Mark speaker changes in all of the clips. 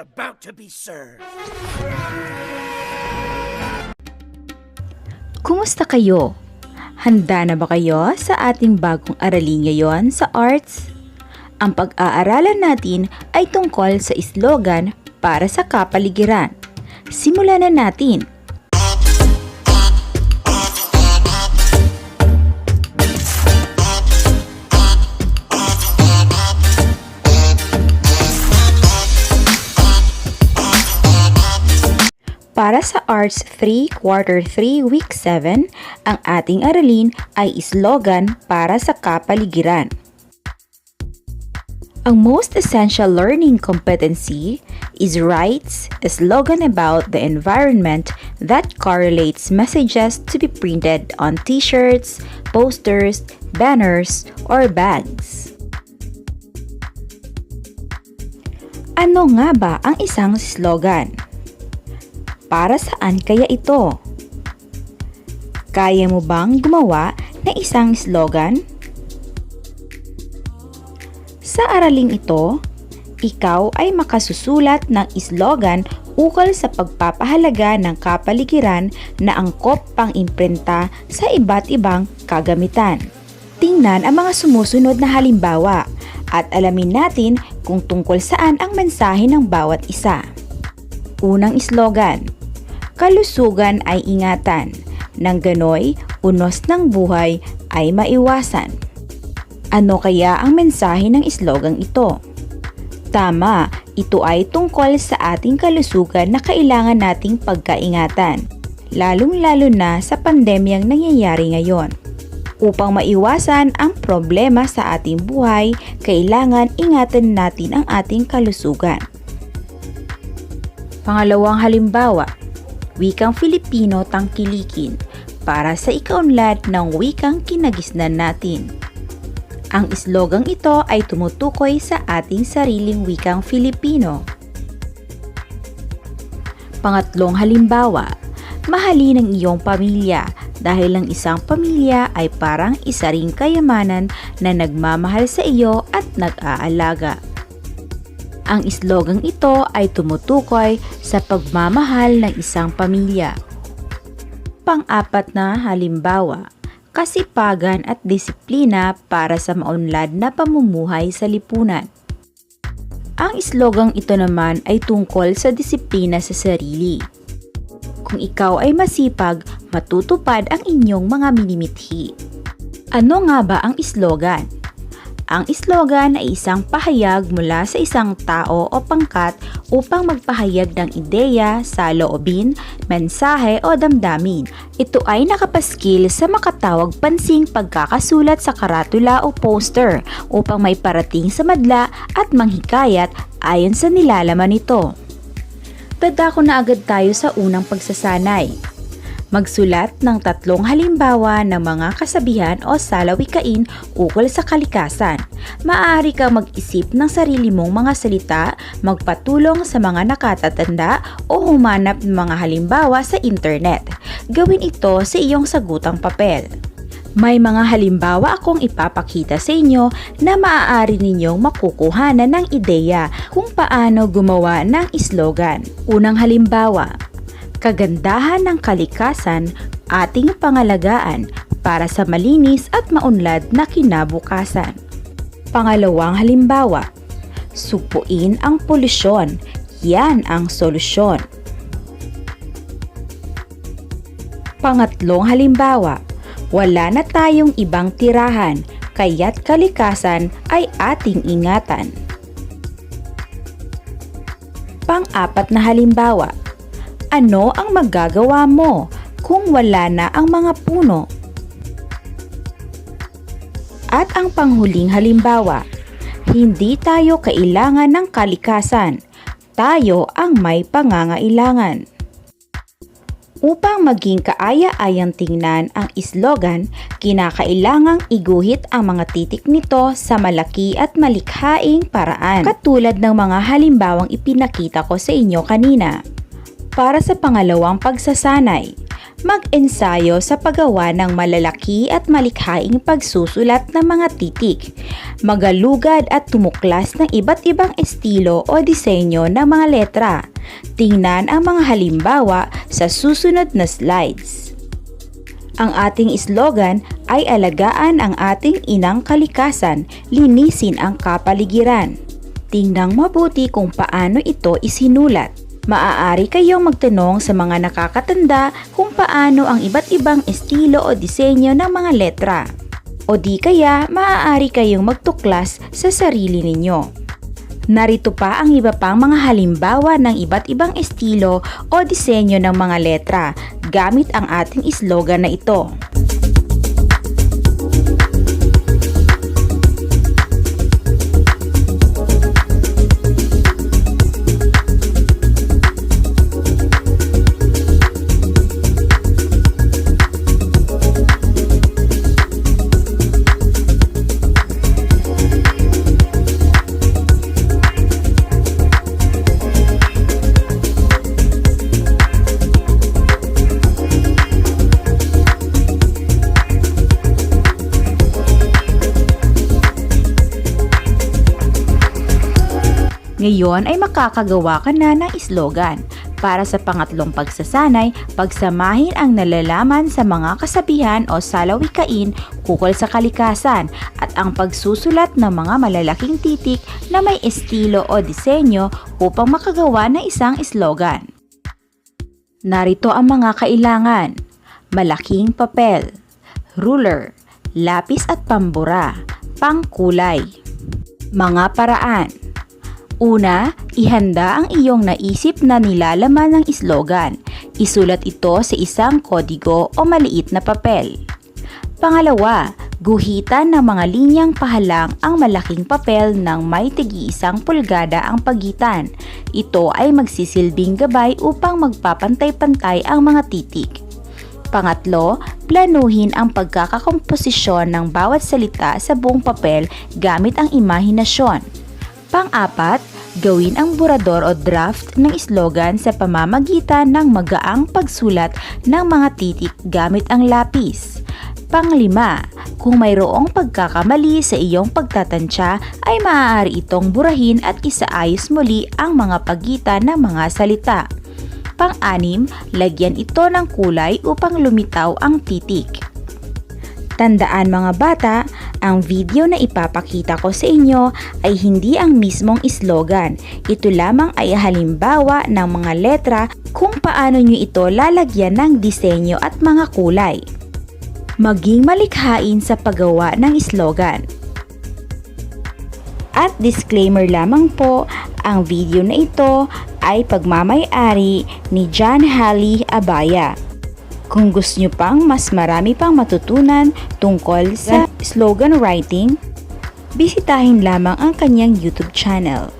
Speaker 1: about to be served.
Speaker 2: Kumusta kayo? Handa na ba kayo sa ating bagong aralin ngayon sa arts? Ang pag-aaralan natin ay tungkol sa slogan para sa kapaligiran. Simulan na natin! Para sa Arts 3 Quarter 3 Week 7, ang ating aralin ay slogan para sa kapaligiran. Ang most essential learning competency is writes a slogan about the environment that correlates messages to be printed on t-shirts, posters, banners, or bags. Ano nga ba ang isang slogan? Para saan kaya ito? Kaya mo bang gumawa ng isang slogan? Sa araling ito, ikaw ay makasusulat ng slogan ukol sa pagpapahalaga ng kapaligiran na angkop pang imprenta sa iba't ibang kagamitan. Tingnan ang mga sumusunod na halimbawa at alamin natin kung tungkol saan ang mensahe ng bawat isa. Unang slogan, kalusugan ay ingatan, nang ganoy, unos ng buhay ay maiwasan. Ano kaya ang mensahe ng slogan ito? Tama, ito ay tungkol sa ating kalusugan na kailangan nating pagkaingatan, lalong-lalo na sa pandemyang nangyayari ngayon. Upang maiwasan ang problema sa ating buhay, kailangan ingatan natin ang ating kalusugan. Pangalawang halimbawa, wikang Filipino tangkilikin para sa ikaunlad ng wikang kinagisnan natin. Ang slogang ito ay tumutukoy sa ating sariling wikang Filipino. Pangatlong halimbawa, mahalin ang iyong pamilya dahil ang isang pamilya ay parang isa ring kayamanan na nagmamahal sa iyo at nag-aalaga. Ang slogang ito ay tumutukoy sa pagmamahal ng isang pamilya. Pang-apat na halimbawa, kasipagan at disiplina para sa maunlad na pamumuhay sa lipunan. Ang slogang ito naman ay tungkol sa disiplina sa sarili. Kung ikaw ay masipag, matutupad ang inyong mga minimithi. Ano nga ba ang slogan? Ang slogan ay isang pahayag mula sa isang tao o pangkat upang magpahayag ng ideya, saloobin, mensahe o damdamin. Ito ay nakapaskil sa makatawag pansing pagkakasulat sa karatula o poster upang may parating sa madla at manghikayat ayon sa nilalaman nito. Dadako na agad tayo sa unang pagsasanay. Magsulat ng tatlong halimbawa ng mga kasabihan o salawikain ukol sa kalikasan. Maaari kang mag-isip ng sarili mong mga salita, magpatulong sa mga nakatatanda o humanap ng mga halimbawa sa internet. Gawin ito sa iyong sagutang papel. May mga halimbawa akong ipapakita sa inyo na maaari ninyong makukuhanan ng ideya kung paano gumawa ng slogan. Unang halimbawa, kagandahan ng kalikasan ating pangalagaan para sa malinis at maunlad na kinabukasan. Pangalawang halimbawa, supuin ang polusyon. Yan ang solusyon. Pangatlong halimbawa, wala na tayong ibang tirahan, kaya't kalikasan ay ating ingatan. Pang-apat na halimbawa, ano ang magagawa mo kung wala na ang mga puno? At ang panghuling halimbawa, hindi tayo kailangan ng kalikasan, tayo ang may pangangailangan. Upang maging kaaya-ayang tingnan ang slogan, kinakailangang iguhit ang mga titik nito sa malaki at malikhaing paraan, katulad ng mga halimbawang ipinakita ko sa inyo kanina. Para sa pangalawang pagsasanay, Mag-ensayo sa paggawa ng malalaki at malikhaing pagsusulat ng mga titik. Magalugad at tumuklas ng iba't ibang estilo o disenyo ng mga letra. Tingnan ang mga halimbawa sa susunod na slides. Ang ating slogan ay alagaan ang ating inang kalikasan, linisin ang kapaligiran. Tingnan mabuti kung paano ito isinulat. Maaari kayong magtanong sa mga nakakatanda kung paano ang iba't ibang estilo o disenyo ng mga letra. O di kaya maaari kayong magtuklas sa sarili ninyo. Narito pa ang iba pang mga halimbawa ng iba't ibang estilo o disenyo ng mga letra gamit ang ating slogan na ito. Ngayon ay makakagawa ka na ng slogan. Para sa pangatlong pagsasanay, pagsamahin ang nalalaman sa mga kasabihan o salawikain kukol sa kalikasan at ang pagsusulat ng mga malalaking titik na may estilo o disenyo upang makagawa ng isang slogan. Narito ang mga kailangan. Malaking papel, ruler, lapis at pambura, pangkulay. Mga paraan Una, ihanda ang iyong naisip na nilalaman ng slogan. Isulat ito sa isang kodigo o maliit na papel. Pangalawa, guhitan ng mga linyang pahalang ang malaking papel ng may tigi-isang pulgada ang pagitan. Ito ay magsisilbing gabay upang magpapantay-pantay ang mga titik. Pangatlo, planuhin ang pagkakakomposisyon ng bawat salita sa buong papel gamit ang imahinasyon. Pang-apat, gawin ang burador o draft ng slogan sa pamamagitan ng magaang pagsulat ng mga titik gamit ang lapis. Panglima, kung mayroong pagkakamali sa iyong pagtatansya ay maaari itong burahin at isaayos muli ang mga pagitan ng mga salita. Pang-anim, lagyan ito ng kulay upang lumitaw ang titik. Tandaan mga bata, ang video na ipapakita ko sa inyo ay hindi ang mismong slogan. Ito lamang ay halimbawa ng mga letra kung paano nyo ito lalagyan ng disenyo at mga kulay. Maging malikhain sa paggawa ng slogan. At disclaimer lamang po, ang video na ito ay pagmamayari ni John Halley Abaya. Kung gusto nyo pang mas marami pang matutunan tungkol sa slogan writing, bisitahin lamang ang kanyang YouTube channel.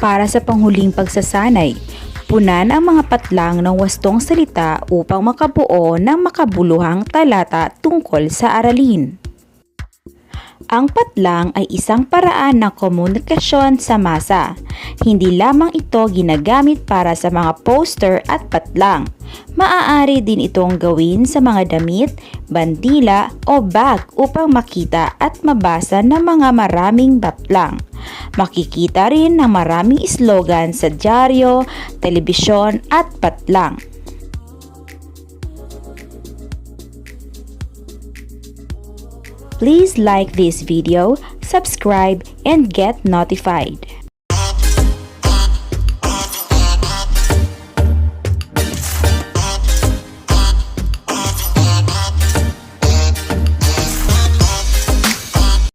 Speaker 2: Para sa panghuling pagsasanay, punan ang mga patlang ng wastong salita upang makabuo ng makabuluhang talata tungkol sa aralin. Ang patlang ay isang paraan ng komunikasyon sa masa. Hindi lamang ito ginagamit para sa mga poster at patlang. Maaari din itong gawin sa mga damit, bandila o bag upang makita at mabasa ng mga maraming patlang. Makikita rin ng maraming slogan sa dyaryo, telebisyon at patlang. Please like this video, subscribe, and get notified.